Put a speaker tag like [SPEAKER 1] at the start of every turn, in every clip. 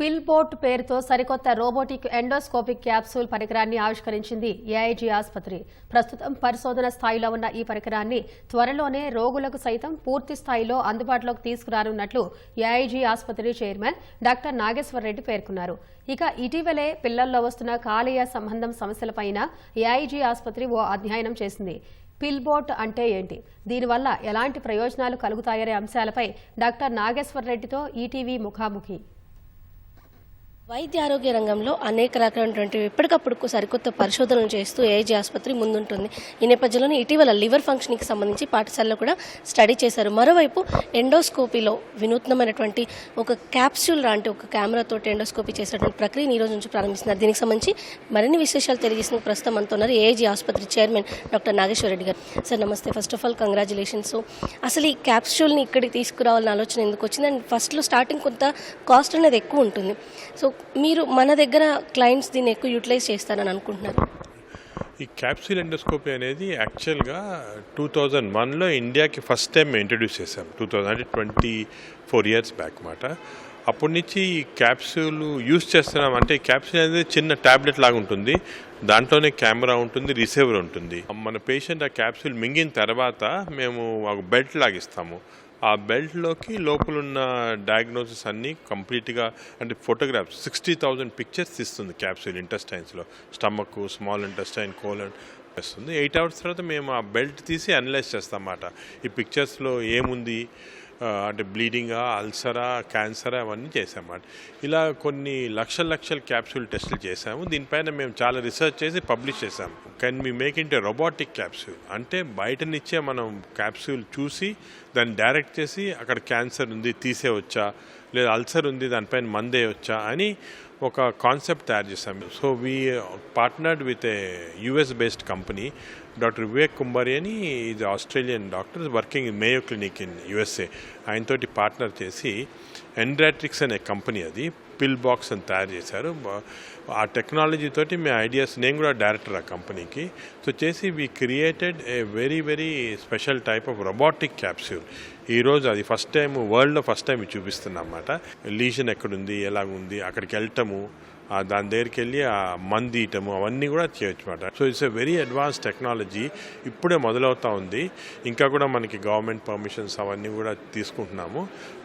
[SPEAKER 1] పిల్బోట్ పేరుతో సరికొత్త robotic endoscopic capsule పరికరాన్ని ఆవిష్కరించింది ఏఐజీ ఆసుపత్రి. ప్రస్తుతం పరిశోధన స్థాయిలో ఉన్న ఈ పరికరాన్ని త్వరలోనే రోగులకు సైతం పూర్తి స్థాయిలో అందుబాటులోకి తీసుకురానున్నట్లు ఏఐజీ ఆసుపత్రి చైర్మన్ డాక్టర్ నాగేశ్వర్ రెడ్డి పేర్కొన్నారు. ఇక ఇటీవలే పిల్లల్లో వస్తున్న కాలేయ సంబంధం సమస్యలపైన ఏఐజీ ఆసుపత్రి ఓ అధ్యయనం చేసింది. పిల్బోట్ అంటే ఏంటి? దీనివల్ల ఎలాంటి ప్రయోజనాలు కలుగుతాయనే అంశాలపై డాక్టర్ నాగేశ్వర్ రెడ్డితో ఈటీవీ ముఖాముఖి.
[SPEAKER 2] వైద్య ఆరోగ్య రంగంలో అనేక రకాలైనటువంటి ఎప్పటికప్పుడు సరికొత్త పరిశోధనలు చేస్తూ ఏఐజీ ఆసుపత్రి ముందుంటుంది. ఈ నేపథ్యంలోనే ఇటీవల లివర్ ఫంక్షన్కి సంబంధించి పాఠశాలలో కూడా స్టడీ చేశారు. మరోవైపు ఎండోస్కోపీలో వినూత్నమైనటువంటి ఒక క్యాప్సూల్ లాంటి ఒక కెమెరాతో ఎండోస్కోపీ చేసేటువంటి ప్రక్రియను ఈ రోజు నుంచి ప్రారంభిస్తున్నారు. దీనికి సంబంధించి మరిన్ని విశేషాలు తెలియజేసిన ప్రస్తుతం మనతో ఉన్నారు ఏఐజీ ఆసుపత్రి చైర్మన్ డాక్టర్ నాగేశ్వర రెడ్డి గారు. సార్ నమస్తే. First of all congratulations. అసలు ఈ క్యాప్సూల్ని ఇక్కడికి తీసుకురావాలని ఆలోచన ఎందుకు వచ్చింది? అండ్ ఫస్ట్లో స్టార్టింగ్ కొంత కాస్ట్ అనేది ఎక్కువ ఉంటుంది. సో మీరు మన దగ్గర క్లయింట్స్ దీన్ని ఎక్కువ యూటిలైజ్ చేస్తారని అనుకుంటున్నారు.
[SPEAKER 3] ఈ క్యాప్సూల్ ఎండోస్కోపీ అనేది యాక్చువల్గా టూ థౌజండ్ వన్లో ఇండియాకి ఫస్ట్ టైం ఇంట్రడ్యూస్ చేశాం. టూ థౌజండ్ అంటే ట్వంటీ ఫోర్ ఇయర్స్ బ్యాక్ మాట. అప్పటి నుంచి ఈ క్యాప్సూల్ యూస్ చేస్తున్నాం. అంటే క్యాప్సూల్ అనేది చిన్న ట్యాబ్లెట్ లాగా ఉంటుంది. దాంట్లోనే కెమెరా ఉంటుంది రిసీవర్ ఉంటుంది. మన పేషెంట్ ఆ క్యాప్సూల్ మింగిన తర్వాత మేము ఒక బెల్ట్ లాగిస్తాము ఆ బెల్ట్లోకి లోపలున్న డయాగ్నోసిస్ అన్నీ కంప్లీట్గా అంటే ఫోటోగ్రాఫ్స్ సిక్స్టీ థౌజండ్ పిక్చర్స్ ఇస్తుంది క్యాప్సూల్ ఇంటెస్టైన్స్లో స్టమక్ స్మాల్ ఇంటెస్టైన్ కోలన్ వస్తుంది ఎయిట్ అవర్స్ తర్వాత మేము ఆ బెల్ట్ తీసి అనలైజ్ చేస్తాం అన్నమాట. ఈ పిక్చర్స్లో ఏముంది? అంటే బ్లీడింగా అల్సరా క్యాన్సరా అవన్నీ చేసామన్నమాట ఇలా కొన్ని లక్షల లక్షల క్యాప్సూల్ టెస్టులు చేసాము దీనిపైన మేము చాలా రీసెర్చ్ చేసి పబ్లిష్ చేసాము కెన్ మీ మేక్ ఇంటే రోబోటిక్ క్యాప్సూల్ అంటే బయట మనం క్యాప్సూల్ చూసి దాన్ని డైరెక్ట్ చేసి అక్కడ క్యాన్సర్ ఉంది తీసేయవచ్చా లేదా అల్సర్ ఉంది దానిపైన మందేయవచ్చా అని ఒక కాన్సెప్ట్ తయారు చేసాం so we partnered with a US based company doctor Vivek Kumbhari అని ఇది Australian doctor working in Mayo Clinic in USA ఆయనతోటి పార్ట్నర్ చేసి ఎండ్రాట్రిక్స్ అనే కంపెనీ అది. పిల్ బాక్స్ అని తయారు చేశారు. ఆ టెక్నాలజీ తోటి మీ ఐడియాస్ నేను కూడా డైరెక్టర్ ఆ కంపెనీకి. సో చేసి we created a very very special type of robotic capsule ఈరోజు అది ఫస్ట్ టైం వరల్డ్లో ఫస్ట్ టైం చూపిస్తున్నాం అన్నమాట లీజన్ ఎక్కడుంది ఎలాగుంది అక్కడికి వెళ్ళటము దాని దగ్గరికి వెళ్ళి ఆ మంది తీయటము అవన్నీ కూడా చేయొచ్చు అనమాట so it's a very advance technology ఇప్పుడే మొదలవుతా ఉంది. ఇంకా కూడా మనకి గవర్నమెంట్ పర్మిషన్స్ అవన్నీ కూడా తీసుకుంటున్నాము.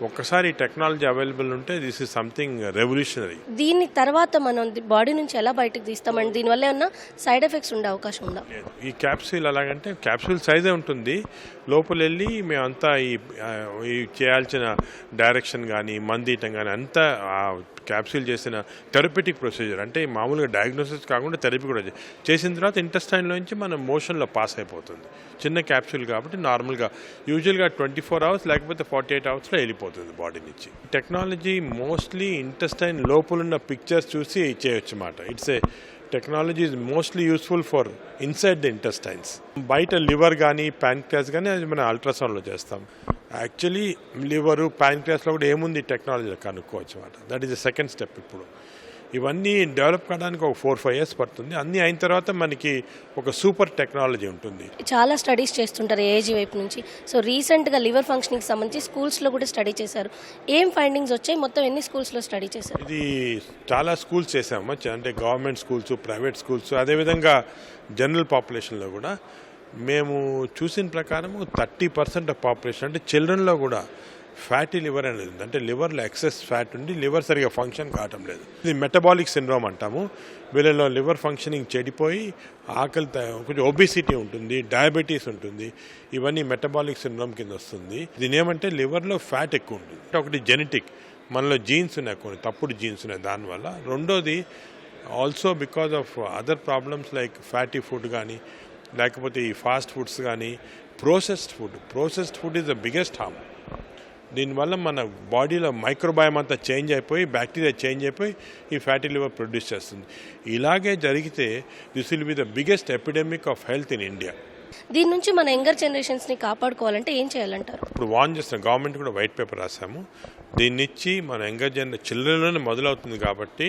[SPEAKER 3] ఒక్కసారి ఈ టెక్నాలజీ అవైలబుల్ ఉంటే దిస్ ఇస్ సంథింగ్ రెవల్యూషనరీ
[SPEAKER 2] దీని తర్వాత మనం బాడీ నుంచి ఎలా బయటకు తీస్తామండి దీనివల్ల ఏమన్నా సైడ్ ఎఫెక్ట్స్ ఉండే అవకాశం ఉందా?
[SPEAKER 3] ఈ క్యాప్సూల్ ఎలాగంటే క్యాప్సూల్ సైజే ఉంటుంది. లోపల వెళ్ళి మేమంతా ఈ చేయాల్సిన డైరెక్షన్ కానీ మందీయటం కానీ అంతా ఆ క్యాప్సూల్ చేసిన థెరపెటిక్ ప్రొసీజర్. అంటే మామూలుగా డయాగ్నోసిస్ కాకుండా థెరపీ కూడా చేసిన తర్వాత ఇంటెస్టైన్లో నుంచి మనం మోషన్లో పాస్ అయిపోతుంది. చిన్న క్యాప్సూల్ కాబట్టి నార్మల్గా యూజువల్గా ట్వంటీ ఫోర్ అవర్స్ లేకపోతే ఫార్టీ ఎయిట్ అవర్స్లో వెళ్ళిపోతుంది బాడీ నుంచి. టెక్నాలజీ మోస్ట్లీ ఇంటెస్టైన్ లోపలున్న పిక్చర్స్ చూసి చేయొచ్చు అన్నమాట it's a technology is mostly useful for inside the intestines. బయట లివర్ కానీ ప్యాన్క్రియాస్ కానీ అది మనం అల్ట్రాసౌండ్లో చేస్తాం. యాక్చువల్లీ లివరు ప్యాన్క్రియాస్లో కూడా ఏముంది టెక్నాలజీలో కనుక్కోవచ్చు అన్నమాట that is the second step ఇప్పుడు. ఇవన్నీ డెవలప్ కావడానికి ఒక ఫోర్ ఫైవ్ ఇయర్స్ పడుతుంది. అన్నీ అయిన తర్వాత మనకి ఒక సూపర్ టెక్నాలజీ ఉంటుంది.
[SPEAKER 2] చాలా స్టడీస్ చేస్తుంటారు ఏఐజీ వైపు నుంచి. సో రీసెంట్గా లివర్ ఫంక్షన్కి సంబంధించి స్కూల్స్లో కూడా స్టడీ చేశారు. ఏం ఫైండింగ్స్ వచ్చాయి? మొత్తం ఎన్ని స్కూల్స్లో స్టడీ చేశారు?
[SPEAKER 3] ఇది చాలా స్కూల్స్ చేసాము అంటే గవర్నమెంట్ స్కూల్స్ ప్రైవేట్ స్కూల్స్ అదేవిధంగా జనరల్ పాపులేషన్లో కూడా. మేము చూసిన ప్రకారము థర్టీ పర్సెంట్ ఆఫ్ పాపులేషన్ అంటే చిల్డ్రన్లో కూడా ఫ్యాటీ లివర్ అనేది ఉంది. అంటే లివర్లో ఎక్సెస్ ఫ్యాట్ ఉండి లివర్ సరిగా ఫంక్షన్ కావటం లేదు. ఇది మెటబాలిక్ సిండ్రోమ్ అంటాము. వీళ్ళలో లివర్ ఫంక్షనింగ్ చెడిపోయి ఆకలి కొంచెం ఒబిసిటీ ఉంటుంది డయాబెటీస్ ఉంటుంది. ఇవన్నీ మెటబాలిక్ సిండ్రోమ్ కింద వస్తుంది. దీని ఏమంటే లివర్లో ఫ్యాట్ ఎక్కువ ఉంటుంది. ఒకటి జెనెటిక్. మనలో జీన్స్ ఉన్నాయి కొన్ని తప్పుడు జీన్స్ ఉన్నాయి. దానివల్ల రెండోది also because of other problems like fatty food కానీ లేకపోతే ఈ ఫాస్ట్ ఫుడ్స్ కానీ processed food. Processed food is the biggest harm. దీనివల్ల మన బాడీలో మైక్రోబయామ్ అంతా చేంజ్ అయిపోయి బ్యాక్టీరియా చేంజ్ అయిపోయి ఈ ఫ్యాటీ లివర్ ప్రొడ్యూస్ చేస్తుంది. ఇలాగే జరిగితే this will be the biggest epidemic of health in India.
[SPEAKER 2] దీని నుంచి మన యంగర్ జనరేషన్స్ని కాపాడుకోవాలంటే ఏం చేయాలంటారు?
[SPEAKER 3] ఇప్పుడు వార్న్ చేస్తున్న గవర్నమెంట్ కూడా వైట్ పేపర్ రాసాము దీన్నిచ్చి మన యంగర్ జన చిల్డ్రన్లోనే మొదలవుతుంది కాబట్టి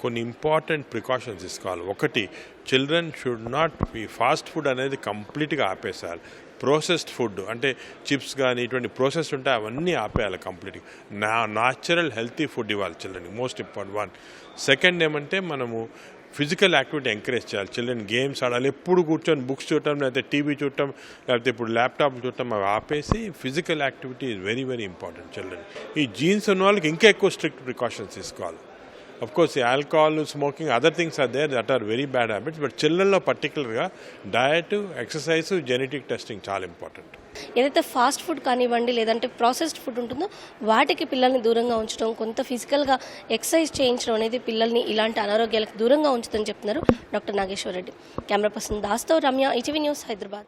[SPEAKER 3] కొన్ని ఇంపార్టెంట్ ప్రికాషన్స్ తీసుకోవాలి. ఒకటి చిల్డ్రన్ షుడ్ నాట్ ఈ ఫాస్ట్ ఫుడ్ అనేది కంప్లీట్గా ఆపేసాలి ప్రోసెస్డ్ ఫుడ్ అంటే చిప్స్ కానీ ఇటువంటి ప్రోసెస్ ఉంటే అవన్నీ ఆపేయాలి కంప్లీట్గా. నా న్యాచురల్ హెల్తీ ఫుడ్ ఇవ్వాలి చిల్డ్రన్కి మోస్ట్ ఇంపార్టెంట్ వన్. సెకండ్ ఏమంటే మనము ఫిజికల్ యాక్టివిటీ ఎంకరేజ్ చేయాలి. చిల్డ్రన్ గేమ్స్ ఆడాలి ఎప్పుడు కూర్చొని బుక్స్ చూడటం లేకపోతే టీవీ చూడటం లేకపోతే ఇప్పుడు ల్యాప్టాప్ చూడటం అవి ఆపేసి physical activity is very very important children. ఈ జీన్స్ ఉన్న వాళ్ళకి ఇంకా ఎక్కువ స్ట్రిక్ట్ ప్రికాషన్స్ తీసుకోవాలి. Of course alcohol smoking other things are there that are very bad habits but చిల్డ్రన్లో పర్టికులర్గా డయట్ ఎక్సర్సైజ్ జెనెటిక్ టెస్టింగ్ చాలా ఇంపార్టెంట్
[SPEAKER 2] ఏదైతే ఫాస్ట్ ఫుడ్ కానివ్వండి లేదంటే ప్రాసెస్డ్ ఫుడ్ ఉంటుందో వాటికి పిల్లల్ని దూరంగా ఉంచడం కొంత ఫిజికల్గా ఎక్సర్సైజ్ చేయించడం అనేది పిల్లల్ని ఇలాంటి అనారోగ్యాలకు దూరంగా ఉంచుతుందని చెప్తున్నారు doctor Nageswara Reddy camera person దాస్తో Ramya ETV news Hyderabad.